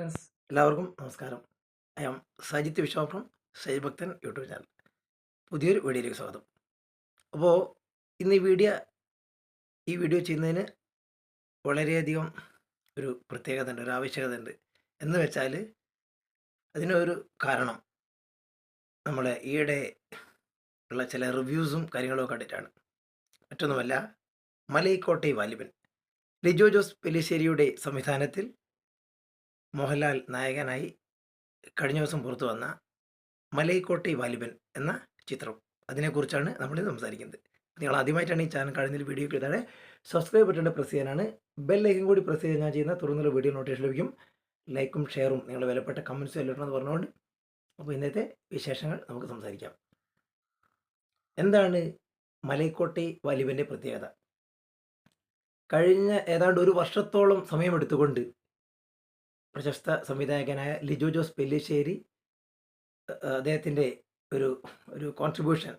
Friends എല്ലാവർക്കും നമസ്കാരം. I am Sajith വിശ്വാസം ശൈഭക്തൻ യൂട്യൂബ് ചാനൽ. പുതിയൊരു വീഡിയോയിലേക്ക് സ്വാഗതം. അപ്പോൾ ഇന്ന് ഈ വീഡിയോ ഈ വീഡിയോ ചെയ്യുന്നതിന് വളരെയധികം ഒരു പ്രത്യേകത ഉണ്ട് ഒരു ആവശ്യകത ഉണ്ട് എന്ന് വെച്ചാൽ അതിനൊരു കാരണം. നമ്മൾ ഈയിടെ ഉള്ള ചില റിവ്യൂസും കാര്യങ്ങളും കണ്ടിട്ടാണ്. മറ്റൊന്നുമല്ല മലൈക്കോട്ടെ വാലിബൻ. ലിജോ ജോസ് പെലിശ്ശേരിയുടെ സംവിധാനത്തിൽ മോഹൻലാൽ നായകനായി കഴിഞ്ഞ ദിവസം പുറത്തു വന്ന മലൈക്കോട്ടെ വാലിബൻ എന്ന ചിത്രം. അതിനെക്കുറിച്ചാണ് നമ്മൾ സംസാരിക്കുന്നത്. നിങ്ങൾ ആദ്യമായിട്ടാണ് ഈ ചാനൽ കാണുന്നതിൽ വീഡിയോ താഴെ സബ്സ്ക്രൈബ് ബട്ടന്റെ പ്രസ് ചെയ്യാനാണ്. ബെൽ ലൈക്കും കൂടി പ്രസ് ചെയ്ത് ഞാൻ ചെയ്യുന്ന തുറന്നുള്ള വീഡിയോ നോട്ടിഫിക്കേഷൻ ലഭിക്കും. ലൈക്കും ഷെയറും നിങ്ങളുടെ വിലപ്പെട്ട കമൻസും എല്ലാം എന്ന് പറഞ്ഞുകൊണ്ട് അപ്പോൾ ഇന്നത്തെ വിശേഷങ്ങൾ നമുക്ക് സംസാരിക്കാം. എന്താണ് മലൈക്കോട്ടെ വാലിബന്റെ പ്രത്യേകത? കഴിഞ്ഞ ഏതാണ്ട് ഒരു വർഷത്തോളം സമയമെടുത്തുകൊണ്ട് പ്രശസ്ത സംവിധായകനായ ലിജു ജോസ് പെല്ലിശ്ശേരി അദ്ദേഹത്തിന്റെ ഒരു ഒരു കോൺട്രിബ്യൂഷൻ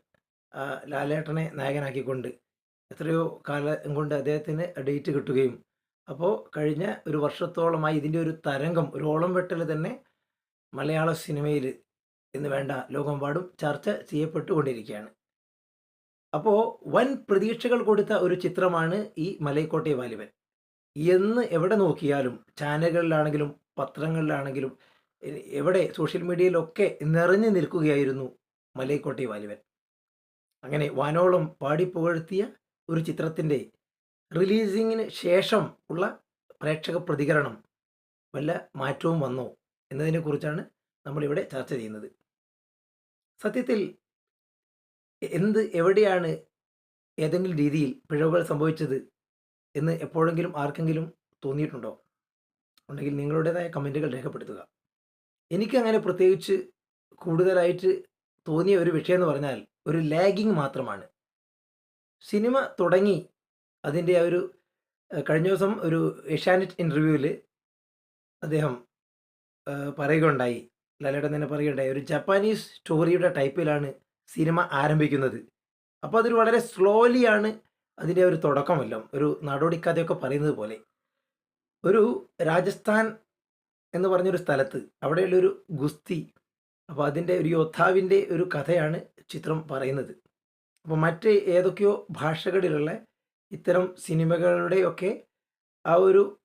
ലാലേട്ടനെ നായകനാക്കിക്കൊണ്ട് എത്രയോ കാലം കൊണ്ട് അദ്ദേഹത്തിന് ഡേറ്റ് കിട്ടുകയും അപ്പോൾ കഴിഞ്ഞ ഒരു വർഷത്തോളമായി ഇതിന്റെ ഒരു തരംഗം ഒരു ഓളം വെട്ടൽ തന്നെ മലയാള സിനിമയിൽ എന്ന് വേണ്ട ലോകമെമ്പാടും ചർച്ച ചെയ്യപ്പെട്ടുകൊണ്ടിരിക്കുകയാണ്. അപ്പോൾ വൻ പ്രതീക്ഷകൾ കൊടുത്ത ഒരു ചിത്രമാണ് ഈ മലൈക്കോട്ടെ വാലിബൻ. എന്ന് എവിടെ നോക്കിയാലും ചാനലുകളിലാണെങ്കിലും പത്രങ്ങളിലാണെങ്കിലും എവിടെ സോഷ്യൽ മീഡിയയിലൊക്കെ നിറഞ്ഞു നിൽക്കുകയായിരുന്നു മലൈക്കോട്ടെ വാലുവൻ അങ്ങനെ വാനോളം പാടിപ്പുകഴ്ത്തിയ ഒരു ചിത്രത്തിന്റെ റിലീസിങ്ങിന് ശേഷം ഉള്ള പ്രേക്ഷക പ്രതികരണം വല്ല മാറ്റവും വന്നോ എന്നതിനെക്കുറിച്ചാണ് നമ്മളിവിടെ ചർച്ച ചെയ്യുന്നത്. സത്യത്തിൽ എന്ത് എവിടെയാണ് ഏതെങ്കിലും രീതിയിൽ പിഴവുകൾ സംഭവിച്ചത് എന്ന് എപ്പോഴെങ്കിലും ആർക്കെങ്കിലും തോന്നിയിട്ടുണ്ടോ? ഉണ്ടെങ്കിൽ നിങ്ങളുടേതായ കമന്റുകൾ രേഖപ്പെടുത്തുക. എനിക്കങ്ങനെ പ്രത്യേകിച്ച് കൂടുതലായിട്ട് തോന്നിയ ഒരു വിഷയം എന്ന് പറഞ്ഞാൽ ഒരു ലാഗിങ് മാത്രമാണ്. സിനിമ തുടങ്ങി അതിന്റെ ആ ഒരു കഴിഞ്ഞ ദിവസം ഒരു ഏഷ്യാനെറ്റ് ഇന്റർവ്യൂവിൽ അദ്ദേഹം പറയുകയുണ്ടായി. ലാലേട്ടൻ തന്നെ പറയുകയുണ്ടായി ഒരു ജപ്പാനീസ് സ്റ്റോറിയുടെ ടൈപ്പിലാണ് സിനിമ ആരംഭിക്കുന്നത്. അപ്പോൾ അതൊരു വളരെ സ്ലോലിയാണ് അതിന്റെ ഒരു തുടക്കമെല്ലാം. ഒരു നടോടിക്കഥയൊക്കെ പറയുന്നത് പോലെ. ഒരു രാജസ്ഥാൻ എന്ന് പറഞ്ഞൊരു സ്ഥലത്ത് അവിടെയുള്ളൊരു ഗുസ്തി അപ്പോൾ അതിന്റെ ഒരു യോദ്ധാവിന്റെ ഒരു കഥയാണ് ചിത്രം പറയുന്നത്. അപ്പോൾ മറ്റ് ഏതൊക്കെയോ ഭാഷകളിലുള്ള ഇത്തരം സിനിമകളുടെയൊക്കെ ആ ഒരു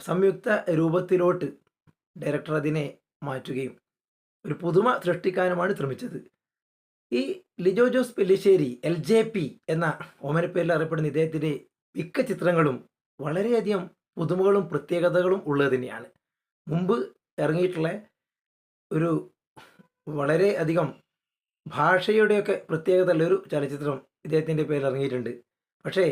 സംയുക്ത രൂപത്തിലോട്ട് ഡയറക്ടർ അതിനെ മാറ്റുകയും ഒരു പുതുമ സൃഷ്ടിക്കാനുമാണ് ശ്രമിച്ചത്. ഈ Lijo Jose Pellissery L J P എന്ന ഓമനപ്പേരിൽ അറിയപ്പെടുന്ന ഇദ്ദേഹത്തിന്റെ മിക്ക ചിത്രങ്ങളും വളരെയധികം പുതുമകളും പ്രത്യേകതകളും ഉള്ളത് തന്നെയാണ്. മുമ്പ് ഇറങ്ങിയിട്ടുള്ള ഒരു വളരെ അധികം ഭാഷയുടെയൊക്കെ പ്രത്യേകത ഉള്ള ഒരു ചലച്ചിത്രം ഇദ്ദേഹത്തിന്റെ പേരിൽ ഇറങ്ങിയിട്ടുണ്ട്. പക്ഷേ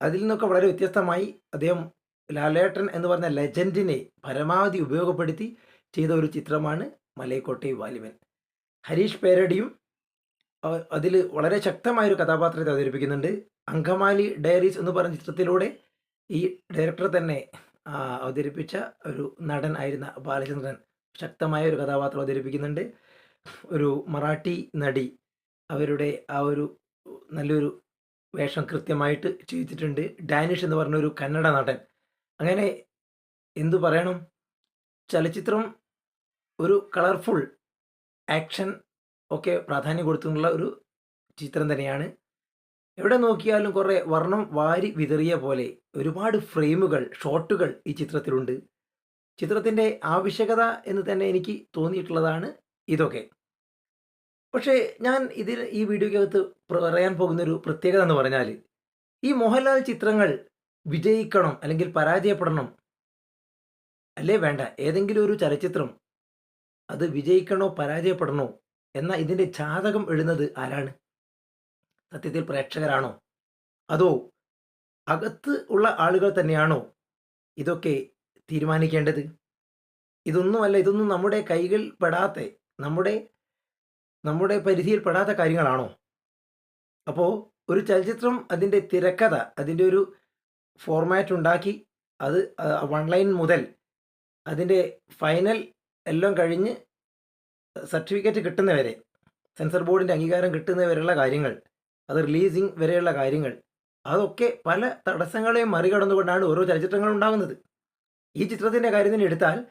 അതിൽ നിന്നൊക്കെ വളരെ വ്യത്യസ്തമായി അദ്ദേഹം ലാലേട്ടൻ എന്ന് പറഞ്ഞ ലെജൻഡിനെ പരമാവധി ഉപയോഗപ്പെടുത്തി ചെയ്ത ഒരു ചിത്രമാണ് മലയക്കോട്ടെ വാലിബൻ ഹരീഷ് പേരടിയും അതിൽ വളരെ ശക്തമായൊരു കഥാപാത്രത്തെ അവതരിപ്പിക്കുന്നുണ്ട്. അങ്കമാലി ഡയറീസ് എന്ന് പറഞ്ഞ ചിത്രത്തിലൂടെ ഈ ഡയറക്ടർ തന്നെ അവതരിപ്പിച്ച ഒരു നടൻ ആയിരുന്ന ബാലചന്ദ്രൻ ശക്തമായ ഒരു കഥാപാത്രം അവതരിപ്പിക്കുന്നുണ്ട്. ഒരു മറാഠി നടി അവരുടെ ആ ഒരു നല്ലൊരു വേഷം കൃത്യമായിട്ട് ചെയ്തിട്ടുണ്ട്. ഡാനിഷ് എന്ന് പറഞ്ഞ ഒരു കന്നഡ നടൻ. അങ്ങനെ എന്തു പറയണം? ചലച്ചിത്രം ഒരു കളർഫുൾ ആക്ഷൻ ഒക്കെ പ്രാധാന്യം കൊടുത്തിട്ടുള്ള ഒരു ചിത്രം തന്നെയാണ്. എവിടെ നോക്കിയാലും കുറേ വർണം വാരി വിതറിയ പോലെ ഒരുപാട് ഫ്രെയിമുകൾ ഷോട്ടുകൾ ഈ ചിത്രത്തിലുണ്ട്. ചിത്രത്തിന്റെ ആവശ്യകത എന്ന് തന്നെ എനിക്ക് തോന്നിയിട്ടുള്ളതാണ് ഇതൊക്കെ. പക്ഷേ ഞാൻ ഇതിൽ ഈ വീഡിയോക്കകത്ത് പറയാൻ പോകുന്നൊരു പ്രത്യേകത എന്ന് പറഞ്ഞാൽ ഈ മോഹൻലാൽ ചിത്രങ്ങൾ വിജയിക്കണം അല്ലെങ്കിൽ പരാജയപ്പെടണം അല്ലേ വേണ്ട. ഏതെങ്കിലും ഒരു ചലച്ചിത്രം അത് വിജയിക്കണോ പരാജയപ്പെടണോ എന്ന ഇതിന്റെ ജാതകം എഴുന്നത് ആരാണ്? സത്യത്തിൽ പ്രേക്ഷകരാണോ? അതോ അകത്ത് ഉള്ള ആളുകൾ തന്നെയാണോ ഇതൊക്കെ തീരുമാനിക്കേണ്ടത്? ഇതൊന്നുമല്ല ഇതൊന്നും നമ്മുടെ കൈകൾ പെടാത്ത നമ്മുടെ നമ്മുടെ പരിധിയിൽ പെടാത്ത കാര്യങ്ങളാണോ? അപ്പോൾ ഒരു ചലച്ചിത്രം അതിന്റെ തിരക്കഥ അതിന്റെ ഒരു ഫോർമാറ്റ് ഉണ്ടാക്കി അത് വൺ ലൈൻ മുതൽ അതിന്റെ ഫൈനൽ എല്ലാം കഴിഞ്ഞ് സർട്ടിഫിക്കറ്റ് കിട്ടുന്നവരെ സെൻസർ ബോർഡിന്റെ അംഗീകാരം കിട്ടുന്നവരെയുള്ള കാര്യങ്ങൾ അത് റിലീസിങ് വരെയുള്ള കാര്യങ്ങൾ അതൊക്കെ പല തടസ്സങ്ങളെയും മറികടന്നുകൊണ്ടാണ് ഓരോ ചലച്ചിത്രങ്ങളും ഉണ്ടാകുന്നത്. ഈ ചിത്രത്തിന്റെ കാര്യം തന്നെ എടുത്താൽ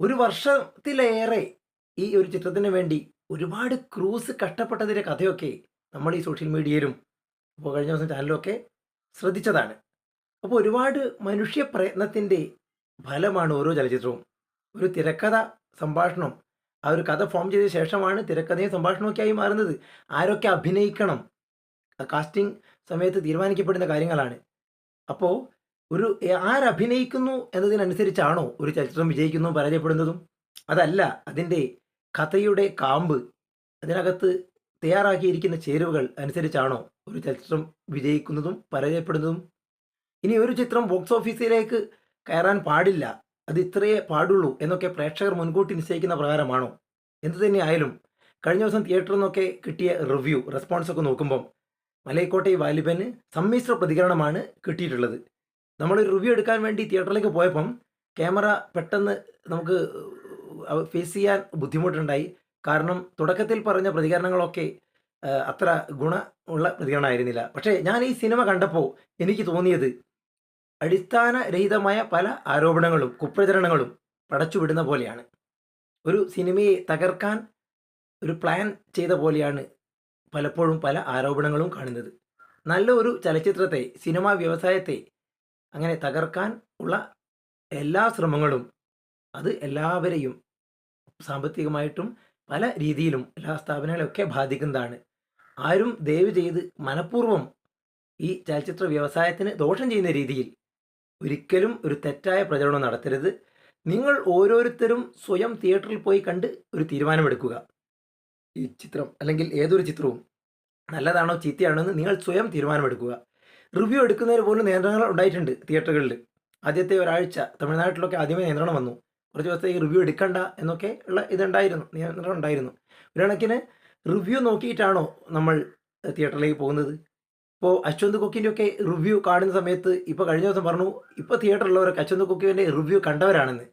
ഒരു വർഷത്തിലേറെ ഈ ഒരു ചിത്രത്തിന് വേണ്ടി ഒരുപാട് ക്രൂസ് കഷ്ടപ്പെട്ടതിന്റെ കഥയൊക്കെ നമ്മൾ ഈ സോഷ്യൽ മീഡിയയിലും ഇപ്പോൾ കഴിഞ്ഞ ദിവസം ചാനലിലൊക്കെ ശ്രദ്ധിച്ചതാണ്. അപ്പോൾ ഒരുപാട് മനുഷ്യ പ്രയത്നത്തിന്റെ ഫലമാണ് ഓരോ ചലച്ചിത്രവും. ഒരു തിരക്കഥ സംഭാഷണം ആ ഒരു കഥ ഫോം ചെയ്ത ശേഷമാണ് തിരക്കഥയും സംഭാഷണമൊക്കെ ആയി മാറുന്നത്. ആരൊക്കെ അഭിനയിക്കണം? കാസ്റ്റിംഗ് സമയത്ത് തീരുമാനിക്കപ്പെടുന്ന കാര്യങ്ങളാണ്. അപ്പോൾ ഒരു ആരഭിനയിക്കുന്നു എന്നതിനനുസരിച്ചാണോ ഒരു ചലച്ചിത്രം വിജയിക്കുന്നതും പരാജയപ്പെടുന്നതും? അതല്ല അതിന്റെ കഥയുടെ കാമ്പ് അതിനകത്ത് തയ്യാറാക്കിയിരിക്കുന്ന ചേരുവകൾ അനുസരിച്ചാണോ ഒരു ചലച്ചിത്രം വിജയിക്കുന്നതും പരാജയപ്പെടുന്നതും? ഇനി ഒരു ചിത്രം ബോക്സ് ഓഫീസിലേക്ക് കയറാൻ പാടില്ല. അത് ഇത്രയേ പാടുള്ളൂ എന്നൊക്കെ പ്രേക്ഷകർ മുൻകൂട്ടി നിശ്ചയിക്കുന്ന പ്രകാരമാണോ? എന്തു തന്നെ ആയാലും കഴിഞ്ഞ ദിവസം തിയേറ്ററിൽ നിന്നൊക്കെ കിട്ടിയ റിവ്യൂ റെസ്പോൺസ് ഒക്കെ നോക്കുമ്പം മലയക്കോട്ടെ വാലിബന് സമ്മിശ്ര പ്രതികരണമാണ് കിട്ടിയിട്ടുള്ളത്. നമ്മൾ റിവ്യൂ എടുക്കാൻ വേണ്ടി തിയേറ്ററിലേക്ക് പോയപ്പം ക്യാമറ പെട്ടെന്ന് നമുക്ക് ഫേസ് ചെയ്യാൻ ബുദ്ധിമുട്ടുണ്ടായി. കാരണം തുടക്കത്തിൽ പറഞ്ഞ പ്രതികരണങ്ങളൊക്കെ അത്ര ഗുണമുള്ള പ്രതികരണമായിരുന്നില്ല. പക്ഷേ ഞാൻ ഈ സിനിമ കണ്ടപ്പോൾ എനിക്ക് തോന്നിയത് അടിസ്ഥാനരഹിതമായ പല ആരോപണങ്ങളും കുപ്രചരണങ്ങളും പടച്ചുവിടുന്ന പോലെയാണ്. ഒരു സിനിമയെ തകർക്കാൻ ഒരു പ്ലാൻ ചെയ്ത പോലെയാണ് പലപ്പോഴും പല ആരോപണങ്ങളും കാണുന്നത്. നല്ല ഒരു ചലച്ചിത്രത്തെ സിനിമാ വ്യവസായത്തെ അങ്ങനെ തകർക്കാൻ ഉള്ള എല്ലാ ശ്രമങ്ങളും അത് എല്ലാവരെയും സാമ്പത്തികമായിട്ടും പല രീതിയിലും എല്ലാ സ്ഥാപനങ്ങളെയൊക്കെ ബാധിക്കുന്നതാണ്. ആരും ദയവ് ചെയ്ത് മനഃപൂർവം ഈ ചലച്ചിത്ര വ്യവസായത്തിന് ദോഷം ചെയ്യുന്ന രീതിയിൽ ഒരിക്കലും ഒരു തെറ്റായ പ്രചരണം നടത്തരുത്. നിങ്ങൾ ഓരോരുത്തരും സ്വയം തിയേറ്ററിൽ പോയി കണ്ട് ഒരു തീരുമാനമെടുക്കുക. ഈ ചിത്രം അല്ലെങ്കിൽ ഏതൊരു ചിത്രവും നല്ലതാണോ ചീത്തയാണോ എന്ന് നിങ്ങൾ സ്വയം തീരുമാനമെടുക്കുക. റിവ്യൂ എടുക്കുന്നതിന് പോലും നിയന്ത്രണങ്ങൾ ഉണ്ടായിട്ടുണ്ട് തിയേറ്ററുകളിൽ. ആദ്യത്തെ ഒരാഴ്ച തമിഴ്നാട്ടിലൊക്കെ ആദ്യമേ നിയന്ത്രണം വന്നു. കുറച്ച് ദിവസത്തേക്ക് റിവ്യൂ എടുക്കണ്ട എന്നൊക്കെ ഉള്ള ഇതുണ്ടായിരുന്നു നിയന്ത്രണം ഉണ്ടായിരുന്നു. ഒരു കണക്കിന് റിവ്യൂ നോക്കിയിട്ടാണോ നമ്മൾ തിയേറ്ററിലേക്ക് പോകുന്നത്? ഇപ്പോൾ അശ്വന്ത് കുക്കിന്റെ ഒക്കെ റിവ്യൂ കാണുന്ന സമയത്ത് ഇപ്പോൾ കഴിഞ്ഞ ദിവസം പറഞ്ഞു ഇപ്പോൾ തിയേറ്ററിലുള്ളവരൊക്കെ അശ്വന്ത് കുക്കിന്റെ റിവ്യൂ കണ്ടവരാണെന്ന്.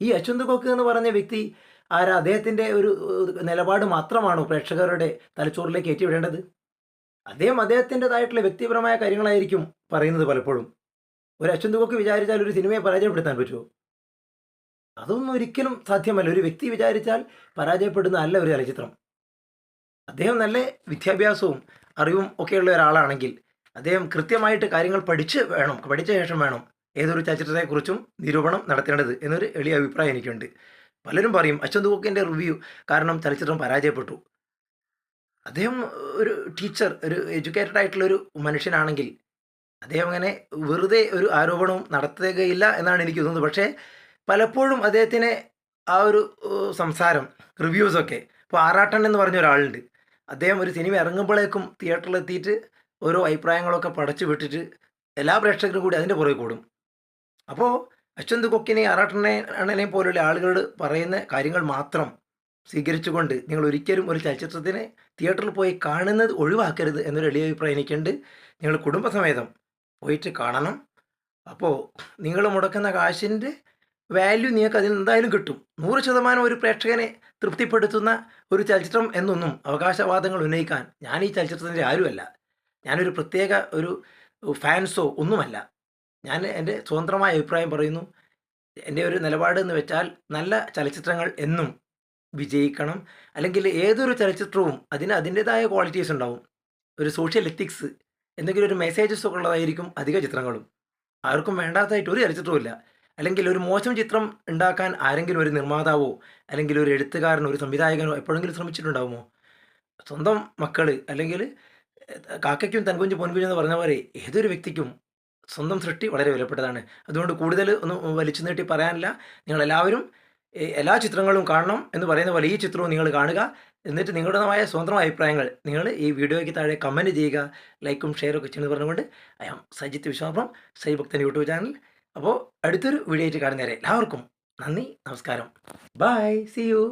ഈ അശ്വന്ത് കൊക്ക് എന്ന് പറഞ്ഞ വ്യക്തി ആരാ? അദ്ദേഹത്തിന്റെ ഒരു നിലപാട് മാത്രമാണോ പ്രേക്ഷകരുടെ തലച്ചോറിലേക്ക് ഏറ്റിവിടേണ്ടത്? അദ്ദേഹം അദ്ദേഹത്തിന്റെതായിട്ടുള്ള വ്യക്തിപരമായ കാര്യങ്ങളായിരിക്കും പറയുന്നത് പലപ്പോഴും. ഒരു അശ്വന്ത് കൊക്ക് വിചാരിച്ചാൽ ഒരു സിനിമയെ പരാജയപ്പെടുത്താൻ പറ്റുമോ? അതൊന്നും ഒരിക്കലും സാധ്യമല്ല. ഒരു വ്യക്തി വിചാരിച്ചാൽ പരാജയപ്പെടുന്ന അല്ല ഒരു ചലച്ചിത്രം. അദ്ദേഹം നല്ല വിദ്യാഭ്യാസവും അറിവും ഒക്കെയുള്ള ഒരാളാണെങ്കിൽ അദ്ദേഹം കൃത്യമായിട്ട് കാര്യങ്ങൾ പഠിച്ച് വേണം പഠിച്ച ശേഷം വേണം ഏതൊരു ചലച്ചിത്രത്തെക്കുറിച്ചും നിരൂപണം നടത്തേണ്ടത് എന്നൊരു എളിയ അഭിപ്രായം എനിക്കുണ്ട്. പലരും പറയും അശ്വന്ത് കൊക്കിന്റെ റിവ്യൂ കാരണം ചലച്ചിത്രം പരാജയപ്പെട്ടു. അദ്ദേഹം ഒരു ടീച്ചർ ഒരു എഡ്യൂക്കേറ്റഡ് ആയിട്ടുള്ള ഒരു മനുഷ്യനാണെങ്കിൽ അദ്ദേഹം അങ്ങനെ വെറുതെ ഒരു ആരോപണവും നടത്തുകയില്ല എന്നാണ് എനിക്ക് തോന്നുന്നത്. പക്ഷേ പലപ്പോഴും അദ്ദേഹത്തിന് ആ ഒരു സംസാരം റിവ്യൂസൊക്കെ ഇപ്പോൾ ആറാട്ടൻ എന്ന് പറഞ്ഞ ഒരാളുണ്ട് അദ്ദേഹം ഒരു സിനിമ ഇറങ്ങുമ്പോഴേക്കും തിയേറ്ററിൽ എത്തിയിട്ട് ഓരോ അഭിപ്രായങ്ങളൊക്കെ പടച്ചു വിട്ടിട്ട് എല്ലാ പ്രേക്ഷകരും കൂടി അതിന്റെ പുറകെ കൂടും. അപ്പോൾ അശ്വന്ത് കൊക്കിനെ ആറാട്ടനെ അണ്ണനെ പോലുള്ള ആളുകളോട് പറയുന്ന കാര്യങ്ങൾ മാത്രം സ്വീകരിച്ചുകൊണ്ട് നിങ്ങൾ ഒരിക്കലും ഒരു ചലച്ചിത്രത്തിനെ തിയേറ്ററിൽ പോയി കാണുന്നത് ഒഴിവാക്കരുത് എന്നൊരു എളിയ അഭിപ്രായം എനിക്കുണ്ട്. നിങ്ങൾ കുടുംബസമേതം പോയിട്ട് കാണണം. അപ്പോൾ നിങ്ങൾ മുടക്കുന്ന കാശിന്റെ വാല്യൂ നിങ്ങൾക്ക് അതിൽ എന്തായാലും കിട്ടും. നൂറ് ശതമാനം ഒരു പ്രേക്ഷകനെ തൃപ്തിപ്പെടുത്തുന്ന ഒരു ചലച്ചിത്രം എന്നൊന്നും അവകാശവാദങ്ങൾ ഉന്നയിക്കാൻ ഞാൻ ഈ ചലച്ചിത്രത്തിന്റെ ആരുമല്ല. ഞാനൊരു പ്രത്യേക ഒരു ഫാൻസോ ഒന്നുമല്ല. ഞാൻ എന്റെ സ്വതന്ത്രമായ അഭിപ്രായം പറയുന്നു. എന്റെ ഒരു നിലപാട് എന്ന് വെച്ചാൽ നല്ല ചലച്ചിത്രങ്ങൾ എന്നും വിജയിക്കണം. അല്ലെങ്കിൽ ഏതൊരു ചലച്ചിത്രവും അതിന് അതിന്റേതായ ക്വാളിറ്റീസ് ഉണ്ടാവും. ഒരു സോഷ്യൽ എത്തിക്സ് എന്തെങ്കിലും ഒരു മെസ്സേജസ് ഒക്കെ ഉള്ളതായിരിക്കും അധിക ചിത്രങ്ങളും. ആർക്കും വേണ്ടാത്തതായിട്ട് ഒരു ചലച്ചിത്രവുമില്ല. അല്ലെങ്കിൽ ഒരു മോശം ചിത്രം ഉണ്ടാക്കാൻ ആരെങ്കിലും ഒരു നിർമ്മാതാവോ അല്ലെങ്കിൽ ഒരു എഴുത്തുകാരനോ ഒരു സംവിധായകനോ എപ്പോഴെങ്കിലും ശ്രമിച്ചിട്ടുണ്ടാവുമോ? സ്വന്തം മക്കൾ അല്ലെങ്കിൽ കാക്കയ്ക്കും തൻകുഞ്ചു പൊൻകുഞ്ഞ് എന്ന് പറഞ്ഞ പോലെ ഏതൊരു വ്യക്തിക്കും സ്വന്തം സൃഷ്ടി വളരെ വിലപ്പെട്ടതാണ്. അതുകൊണ്ട് കൂടുതൽ ഒന്നും വലിച്ചു നീട്ടി പറയാനില്ല. നിങ്ങളെല്ലാവരും എല്ലാ ചിത്രങ്ങളും കാണണം എന്ന് പറയുന്ന പോലെ ഈ ചിത്രവും നിങ്ങൾ കാണുക. എന്നിട്ട് നിങ്ങളുടേതായ സ്വന്തം അഭിപ്രായങ്ങൾ നിങ്ങൾ ഈ വീഡിയോയ്ക്ക് താഴെ കമന്റ് ചെയ്യുക. ലൈക്കും ഷെയറും ഒക്കെ ചെയ്യുന്നത് പറഞ്ഞുകൊണ്ട് ഐ സജിത്ത് വിശ്വാസം സൈഭക്തൻ യൂട്യൂബ് ചാനൽ. അപ്പോൾ അടുത്തൊരു വീഡിയോ ആയിട്ട് കാണുന്നവരെ എല്ലാവർക്കും നന്ദി നമസ്കാരം. By C U